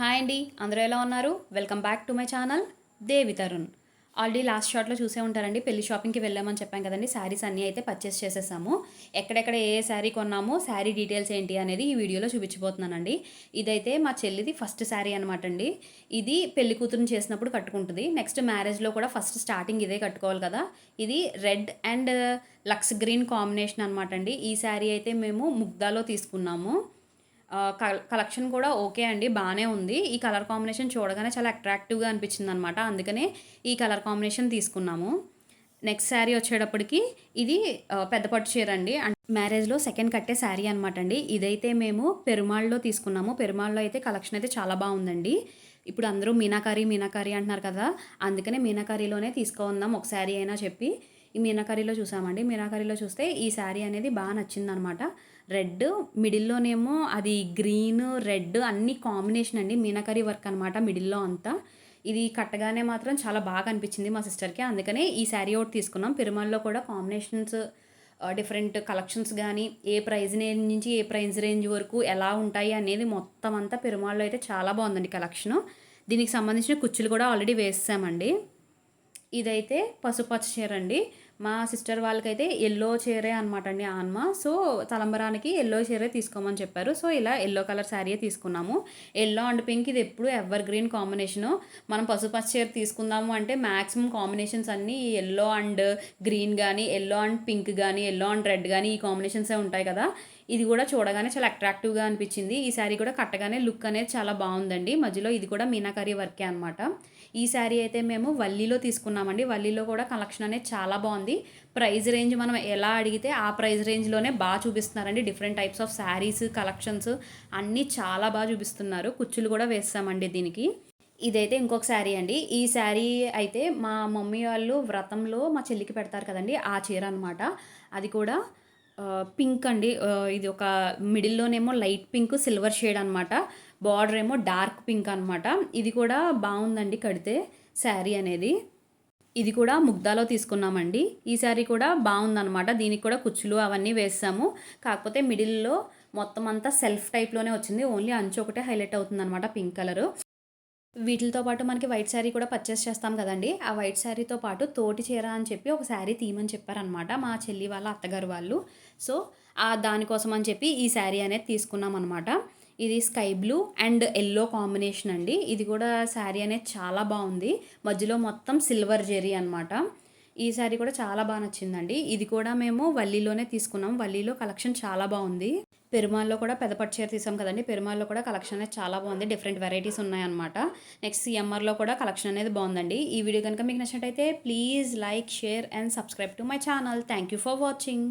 Hi అండి. అందరూ ఎలా ఉన్నారు? Welcome back to my channel Devi Tarun already last షార్ట్లో చూసే ఉంటారండి. పెళ్ళి షాపింగ్కి వెళ్ళామని చెప్పాం కదండి. శారీస్ అన్నీ అయితే పర్చేస్ చేసేసాము. ఎక్కడెక్కడ ఏ శారీ కొన్నామో శారీ డీటెయిల్స్ ఏంటి అనేది ఈ వీడియోలో చూపించబోతున్నానండి. ఇదైతే మా చెల్లిది ఫస్ట్ శారీ అనమాట అండి. ఇది పెళ్ళి కూతురుని చేసినప్పుడు కట్టుకుంటుంది. నెక్స్ట్ మ్యారేజ్లో కూడా ఫస్ట్ స్టార్టింగ్ ఇదే కట్టుకోవాలి కదా. ఇది red and Lux green combination అనమాట అండి. ఈ శారీ అయితే మేము ముగ్దాలో తీసుకున్నాము. కలెక్షన్ కూడా ఓకే అండి బాగానే ఉంది. ఈ కలర్ కాంబినేషన్ చూడగానే చాలా అట్రాక్టివ్గా అనిపించింది అనమాట అందుకనే ఈ కలర్ కాంబినేషన్ తీసుకున్నాము. నెక్స్ట్ శారీ వచ్చేటప్పటికి ఇది పెద్ద పట్టు చీర అండి మ్యారేజ్లో సెకండ్ కట్టే శారీ అనమాట అండి. ఇదైతే మేము పెరుమాళ్ళలో తీసుకున్నాము. పెరుమాళ్ళలో అయితే కలెక్షన్ అయితే చాలా బాగుందండి. ఇప్పుడు అందరూ మీనాకారి మీనాకారి అంటున్నారు కదా అందుకనే మీనాకారిలోనే తీసుకుందాం ఒక శారీ అయినా చెప్పి. ఈ మీనాకారిలో చూసామండి. మీనాకారిలో చూస్తే ఈ శారీ అనేది బాగా నచ్చిందనమాట. రెడ్ మిడిల్లోనేమో అది గ్రీన్ రెడ్ అన్ని కాంబినేషన్ అండి. మీనాకరీ వర్క్ అనమాట మిడిల్లో అంతా. ఇది కట్టగానే మాత్రం చాలా బాగా అనిపించింది మా సిస్టర్కి. అందుకనే ఈ శారీ ఒకటి తీసుకున్నాం. పెరుమాల్లో కూడా కాంబినేషన్స్ డిఫరెంట్ కలెక్షన్స్ కానీ ఏ ప్రైజ్ రేంజ్ నుంచి ఏ ప్రైజ్ రేంజ్ వరకు ఎలా ఉంటాయి అనేది మొత్తం అంతా పెరుమాల్లో అయితే చాలా బాగుందండి కలెక్షను. దీనికి సంబంధించిన కుచ్చులు కూడా ఆల్రెడీ వేసామండి. ఇదైతే పసుపచ్చ చీర అండి. మా సిస్టర్ వాళ్ళకైతే ఎల్లో చీరే అనమాట అండి ఆన్మ సో తలంబరానికి ఎల్లో చీరే తీసుకోమని చెప్పారు. సో ఇలా ఎల్లో కలర్ శారీయే తీసుకున్నాము. ఎల్లో అండ్ పింక్ ఇది ఎప్పుడు ఎవర్ గ్రీన్ కాంబినేషను. మనం పసుపచ్చ చీర తీసుకుందాము అంటే మ్యాక్సిమం కాంబినేషన్స్ అన్నీ ఎల్లో అండ్ గ్రీన్ కానీ ఎల్లో అండ్ పింక్ కానీ ఎల్లో అండ్ రెడ్ కానీ ఈ కాంబినేషన్సే ఉంటాయి కదా. ఇది కూడా చూడగానే చాలా అట్రాక్టివ్గా అనిపించింది. ఈ శారీ కూడా కట్టగానే లుక్ అనేది చాలా బాగుందండి. మధ్యలో ఇది కూడా మీనాకరీ వర్కే అనమాట ఈ శారీ అయితే మేము వల్లీలో తీసుకున్నామండి. వల్లీలో కూడా కలెక్షన్ అనేది చాలా బాగుంది. ప్రైస్ రేంజ్ మనం ఎలా అడిగితే ఆ ప్రైస్ రేంజ్లోనే బాగా చూపిస్తున్నారండి. Different types of saris collections అన్నీ చాలా బాగా చూపిస్తున్నారు. కుచ్చులు కూడా వేస్తామండి దీనికి. ఇదైతే ఇంకొక శారీ అండి. ఈ శారీ అయితే మా మమ్మీ వాళ్ళు వ్రతంలో మా చెల్లికి పెడతారు కదండి. ఆ చీర అనమాట అది కూడా పింక్ అండి. ఇది ఒక మిడిల్లోనేమో లైట్ పింక్ సిల్వర్ షేడ్ అనమాట బార్డర్ ఏమో డార్క్ పింక్ అనమాట ఇది కూడా బాగుందండి కడితే శారీ అనేది. ఇది కూడా ముగ్ధాలో తీసుకున్నామండి. ఈ శారీ కూడా బాగుందనమాట దీనికి కూడా కుచ్చులు అవన్నీ వేసాము. కాకపోతే మిడిల్లో మొత్తం అంతా సెల్ఫ్ టైప్లోనే వచ్చింది. ఓన్లీ అంచు ఒకటే హైలైట్ అవుతుంది అనమాట పింక్ కలరు. వీటితో పాటు మనకి వైట్ శారీ కూడా పర్చేస్ చేస్తాం కదండి. ఆ వైట్ శారీతో పాటు తోటి చీర అని చెప్పి ఒక శారీ తీయమని చెప్పారనమాట మా చెల్లి వాళ్ళ అత్తగారు వాళ్ళు. సో ఆ దానికోసం అని చెప్పి ఈ శారీ అనేది తీసుకున్నాం అనమాట ఇది sky blue and yellow combination అండి. ఇది కూడా శారీ అనేది చాలా బాగుంది. మధ్యలో మొత్తం సిల్వర్ జెరీ అనమాట ఈ శారీ కూడా చాలా బాగా నచ్చిందండి. ఇది కూడా మేము వల్లీలోనే తీసుకున్నాం. వల్లీలో కలెక్షన్ చాలా బాగుంది. పెరుమాల్లో కూడా పెద్ద పట్టు చీర తీసాం కదండి. పెరుమాల్లో కూడా కలెక్షన్ అనేది చాలా బాగుంది. డిఫరెంట్ వెరైటీస్ ఉన్నాయన్నమాట. నెక్స్ట్ సిఎంఆర్లో కూడా కలెక్షన్ అనేది బాగుందండి. ఈ వీడియో కనుక మీకు నచ్చినట్టయితే please like share and subscribe to my channel. Thank you for watching.